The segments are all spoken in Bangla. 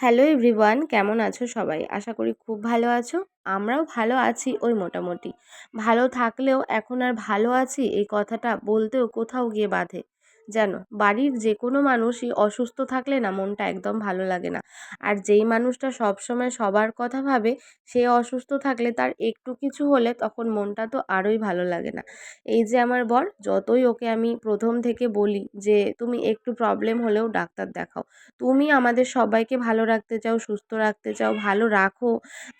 হ্যালো এভরিওয়ান কেমন আছো সবাই? আশা করি খুব ভালো আছো। আমরাও ভালো আছি ওই মোটামুটি। ভালো থাকলেও এখন আর ভালো আছি এই কথাটা বলতেও কোথাও গিয়ে বাধে। জানো? বাড়ির যে কোনো মানুষই অসুস্থ থাকলে না মনটা একদম ভালো লাগে না। আর যেই মানুষটা সবসময় সবার কথা ভাবে, সে অসুস্থ থাকলে তার একটু কিছু হলে তখন মনটা তো আরোই ভালো লাগে না। এই যে আমার বর, যতই ওকে আমি প্রথম থেকে বলি যে, তুমি একটু প্রবলেম হলেও ডাক্তার দেখাও। তুমি আমাদের সবাইকে ভালো রাখতে চাও, সুস্থ রাখতে চাও, ভালো রাখো।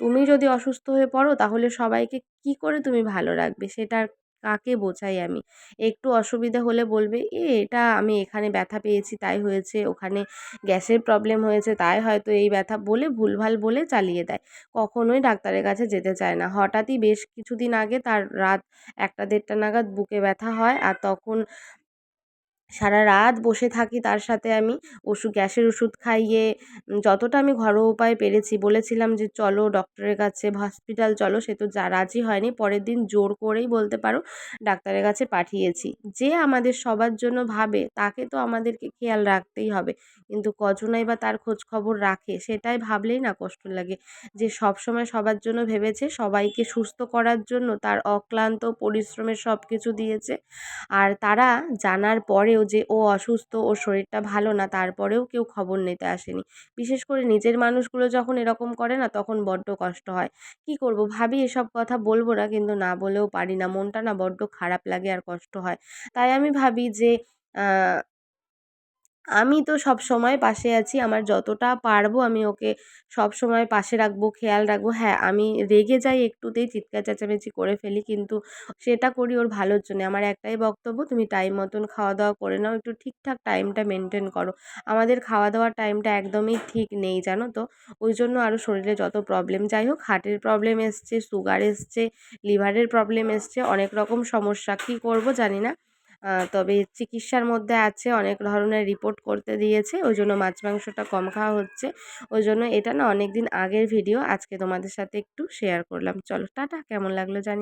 তুমি যদি অসুস্থ হয়ে পড়ো, তাহলে সবাইকে কী করে তুমি ভালো রাখবে? সেটা আর কাকে বোঝাই আমি? একটু অসুবিধা হলে বলবে, এ, এটা আমি এখানে ব্যথা পেয়েছি, তাই হয়েছে, ওখানে গ্যাসের প্রবলেম হয়েছে, তাই হয়তো এই ব্যথা বলে ভুলভাল বলে চালিয়ে দেয়। কখনোই ডাক্তারের কাছে যেতে চায় না। হঠাৎই বেশ কিছুদিন আগে তার রাত একটা দেড়টা নাগাদ বুকে ব্যথা হয় আর তখন সারা রাত বসে থাকি তার সাথে আমি। ওষুধ গ্যাসের ওষুধ খাইয়ে যতটা আমি ঘরোয়া উপায়ে পেরেছি, বলেছিলাম যে চলো ডক্টরের কাছে হসপিটাল চলো, সে তো যা রাজি হয়নি, পরের দিন জোর করেই বলতে পারো, ডাক্তারের কাছে পাঠিয়েছি। যে আমাদের সবার জন্য ভাবে, তাকে তো আমাদেরকে খেয়াল রাখতেই হবে। কিন্তু কজনাই বা তার খোঁজ খবর রাখে, সেটাই ভাবলেই না কষ্ট লাগে। যে সব সময় সবার জন্য ভেবেছে, সবাইকে সুস্থ করার জন্য তার অক্লান্ত পরিশ্রমের সব কিছু দিয়েছে। আর তারা জানার পরেও যে, ও অসুস্থ, ওর শরীরটা ভালো না। তারপরেও কেউ খবর নিতে আসেনি। বিশেষ করে নিজের মানুষগুলো যখন এরকম করে না, তখন বড্ড কষ্ট হয়। কি করব? ভাবি এসব কথা বলব না, কিন্তু না বলেও পারি না। মনটা না বড্ড খারাপ লাগে আর কষ্ট হয়। তাই আমি ভাবি যে আমি তো সব সময় পাশে আছি, আমার যতটা পারব আমি ওকে সবসময় পাশে রাখব, খেয়াল রাখব। হ্যাঁ আমি রেগে যাই একটুতেই, চিৎকার চেঁচামেচি করে ফেলি, কিন্তু সেটা করি ওর ভালোর জন্যে। আমার একটাই বক্তব্য, তুমি টাইম মতন খাওয়া দাওয়া করে নাও, একটু ঠিকঠাক টাইমটা মেনটেন করো। আমাদের খাওয়া দাওয়ার টাইমটা একদমই ঠিক নেই, জানো তো? ওই জন্য আরও শরীরে যত প্রবলেম যাই হোক হার্টের প্রবলেম এসছে সুগার এসছে লিভারের প্রবলেম এসছে, অনেক রকম সমস্যা। কী করব জানি না। তবে চিকিৎসার মধ্যে আছে, অনেক ধরনের রিপোর্ট করতে দিয়েছে ওই জন্য মাছ মাংসটা কম খাওয়া হচ্ছে। ওই জন্য এটা না অনেক দিন আগের ভিডিও আজকে তোমাদের সাথে একটু শেয়ার করলাম। চলো, টাটা, কেমন লাগল জানি